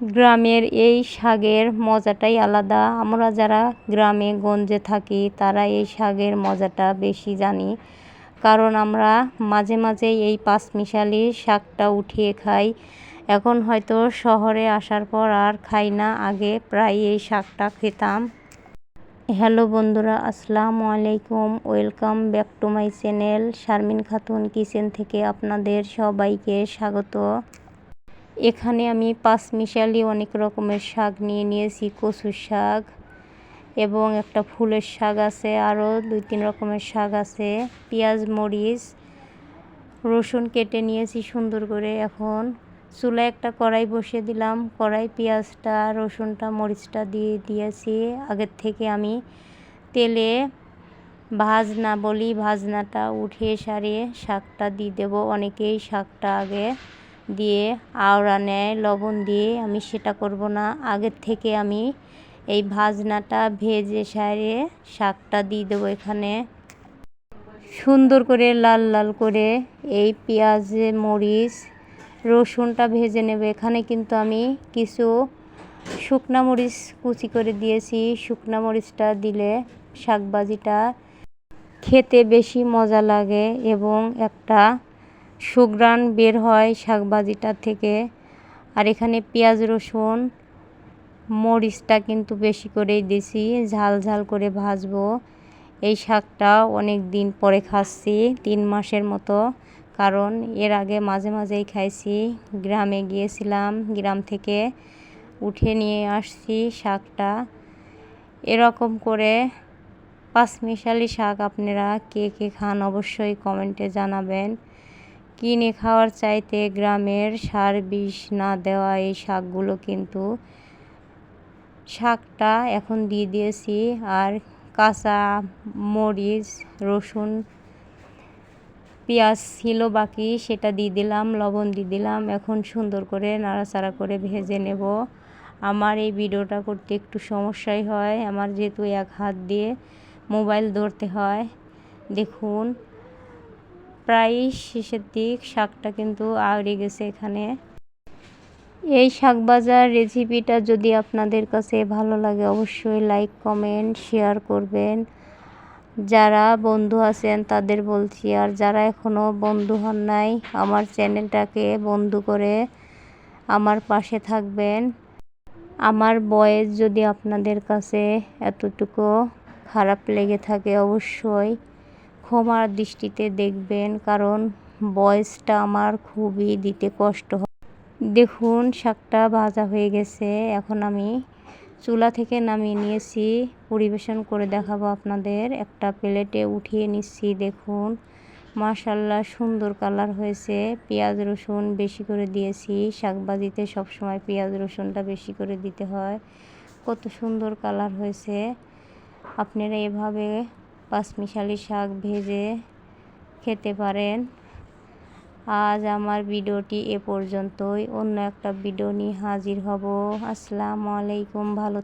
গ্রামের এই শাকের মজাটাই আলাদা। আমরা যারা গ্রামে, গঞ্জে থাকি, তারা এই শাকের মজাটা বেশি জানি। কারণ আমরা মাঝে মাঝে এই পাঁচমিশালি শাকটা উঠিয়ে খাই। এখন হয়তো শহরে আসার পর আর খাই না, আগে প্রায় এই শাকটা খেতাম। হ্যালো বন্ধুরা, আসসালামু আলাইকুম। Welcome back to my channel Sharmin Khatun kitchen থেকে আপনাদের সবাইকে স্বাগত। এখানে আমি পাঁচমিশালি অনেক রকমের শাক নিয়ে নিয়েছি, কচুর শাক এবং একটা ফুলের শাক আছে, আরও দুই তিন রকমের শাক আছে, পেঁয়াজ, মরিচ, রসুন কেটে নিয়েছি সুন্দর করে এখন। চুলায় একটা কড়াই বসিয়ে দিলাম, কড়াই পেঁয়াজটা, রসুনটা, মরিচটা দিয়ে দিয়েছি। আগের থেকে আমি তেলে ভাজনা বলি, ভাজনাটা উঠিয়ে সারিয়ে শাকটা দিয়ে দেবো। অনেকেই শাকটা আগে দিয়ে আওড়া নেয়, লবণ দিয়ে, আমি সেটা করব না। আগের থেকে আমি এই ভাজনাটা ভেজে সারিয়ে শাকটা দিয়ে দেবো এখানে। সুন্দর করে লাল লাল করে এই পেঁয়াজ, মরিচ, রসুনটা ভেজে নেব। এখানে কিন্তু আমি কিছু শুকনা মরিচ কুচি করে দিয়েছি। শুকনা মরিচটা দিলে শাকবাজিটা খেতে বেশি মজা লাগে এবং একটা সুগ্রান বের হয় শাকবাজিটা থেকে। আর এখানে পেঁয়াজ, রসুন, মরিচটা কিন্তু বেশি করেই দিছি, ঝাল ঝাল করে ভাজবো। এই শাকটা অনেক দিন পরে খাচ্ছি, তিন মাসের মতো। কারণ এর আগে মাঝে মাঝেই খাইছি, গ্রামে গিয়েছিলাম, গ্রাম থেকে উঠে নিয়ে আসছি শাকটা। এরকম করে পাঁচমিশালি শাক আপনারা কে কে খান অবশ্যই কমেন্টে জানাবেন। কিনে খাওয়ার চাইতে গ্রামের সার বিষ না দেওয়া এই শাকগুলো কিন্তু শাকটা এখন দিয়ে দিয়েছি। আর কাঁচা মরিচ, রসুন, পেঁয়াজ ছিল বাকি, সেটা দিয়ে দিলাম, লবণ দিয়ে দিলাম। এখন সুন্দর করে নাড়াচাড়া করে ভেজে নেব। আমার এই ভিডিওটা করতে একটু সমস্যাই হয়। আমার যেহেতু এক হাত দিয়ে মোবাইল ধরতে হয়, দেখুন। প্রায় শেষের দিক, শাকটা কিন্তু আওড়ে গেছে এখানে। এই শাক বাজার রেসিপিটা যদি আপনাদের কাছে ভালো লাগে, অবশ্যই লাইক কমেন্ট শেয়ার করবেন। যারা বন্ধু আছেন, তাদের বলছি, আর যারা এখনও বন্ধু হন নাই, আমার চ্যানেলটাকে বন্ধু করে আমার পাশে থাকবেন। আমার বয়েস যদি আপনাদের কাছে এতটুকু খারাপ লেগে থাকে, অবশ্যই ক্ষমার দৃষ্টিতে দেখবেন, কারণ বয়েসটা আমার খুবই দিতে কষ্ট হয়। দেখুন, শাকটা ভাজা হয়ে গেছে। এখন আমি চুলা থেকে নামিয়ে নিয়েছি। পরিবেশন করে দেখাবো আপনাদের। একটা প্লেটে উঠিয়ে নিচ্ছি, দেখুন। মাশাল্লাহ সুন্দর কালার হয়েছে। পেঁয়াজ রসুন বেশি করে দিয়েছি। শাকবাজিতে সবসময় পেঁয়াজ রসুনটা বেশি করে দিতে হয়। কত সুন্দর কালার হয়েছে। আপনারা এভাবে পাঁচমিশালি শাক ভেজে খেতে পারেন। আজ আমার ভিডিওটি এ পর্যন্তই। অন্য একটা ভিডিও নিয়ে হাজির হব। আসসালামু আলাইকুম। ভালো